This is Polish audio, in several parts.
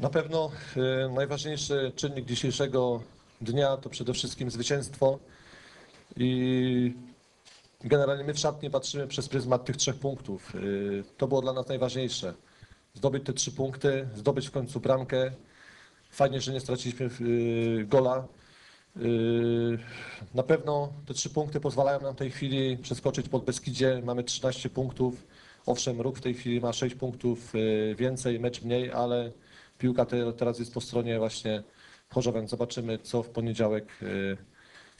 Na pewno e, najważniejszy czynnik dzisiejszego dnia to przede wszystkim zwycięstwo i generalnie my w szatni patrzymy przez pryzmat tych trzech punktów. E, To było dla nas najważniejsze. Zdobyć te trzy punkty, zdobyć w końcu bramkę. Fajnie, że nie straciliśmy e, gola. Na pewno te trzy punkty pozwalają nam w tej chwili przeskoczyć pod Beskidzie. Mamy 13 punktów. Owszem, Ruch w tej chwili ma 6 punktów więcej, mecz mniej, ale piłka te, teraz jest po stronie właśnie Chorzowa, więc zobaczymy, co w poniedziałek e,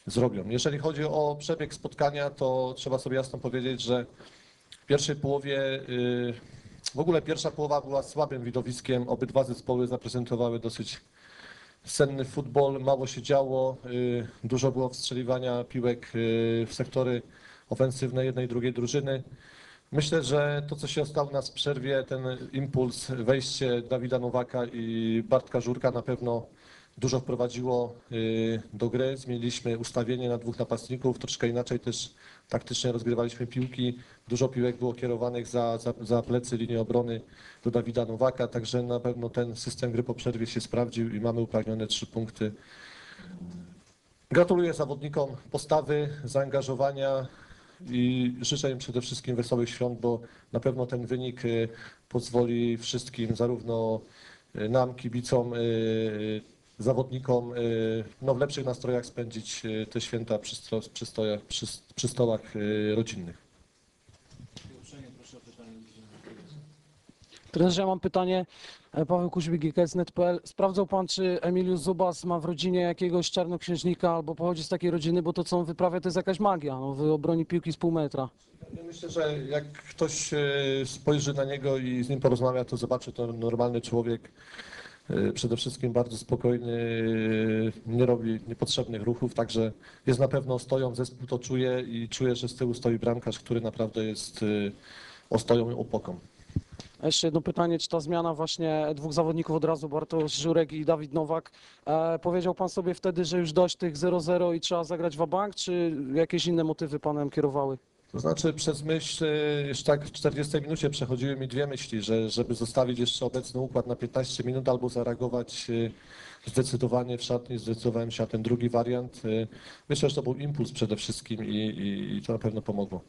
zrobią. Jeżeli chodzi o przebieg spotkania, to trzeba sobie jasno powiedzieć, że w pierwszej połowie, e, w ogóle pierwsza połowa była słabym widowiskiem. Obydwa zespoły zaprezentowały dosyć senny futbol, mało się działo, y, dużo było wstrzeliwania piłek y, w sektory ofensywne jednej i drugiej drużyny. Myślę, że to, co się stało nas przerwie, ten impuls, wejście Dawida Nowaka i Bartka Żurka na pewno dużo wprowadziło y, do gry. Zmieniliśmy ustawienie na dwóch napastników, troszkę inaczej też taktycznie rozgrywaliśmy piłki. Dużo piłek było kierowanych za, za, za plecy linii obrony do Dawida Nowaka, także na pewno ten system gry po przerwie się sprawdził i mamy upragnione trzy punkty. Gratuluję zawodnikom postawy, zaangażowania i życzę im przede wszystkim wesołych świąt, bo na pewno ten wynik y, pozwoli wszystkim, zarówno y, nam, kibicom, y, zawodnikom, no w lepszych nastrojach spędzić te święta przy, sto- przy, stojach, przy, przy stołach rodzinnych. Trenerze, ja mam pytanie. E, Paweł Kuźbik, GKS.net.pl. Sprawdzał pan, czy Emiliusz Zubas ma w rodzinie jakiegoś czarnoksiężnika albo pochodzi z takiej rodziny, bo to, co on wyprawia, to jest jakaś magia. No, w obroni piłki z pół metra. Ja Myślę, że jak ktoś e, spojrzy na niego i z nim porozmawia, to zobaczy to normalny człowiek. e, Przede wszystkim bardzo spokojny, nie robi niepotrzebnych ruchów, także jest na pewno stoją, zespół to czuje i czuje, że z tyłu stoi bramkarz, który naprawdę jest ostoją i opoką. Jeszcze jedno pytanie, czy ta zmiana właśnie dwóch zawodników od razu, Bartosz Żurek i Dawid Nowak, e, powiedział pan sobie wtedy, że już dość tych 0-0 i trzeba zagrać w bank, czy jakieś inne motywy panem kierowały? To znaczy przez myśl, e, już tak w 40 minucie przechodziły mi dwie myśli, że żeby zostawić jeszcze obecny układ na 15 minut albo zareagować e, zdecydowanie w szatni, zdecydowałem się na ten drugi wariant. E, Myślę, że to był impuls przede wszystkim i, i, i to na pewno pomogło.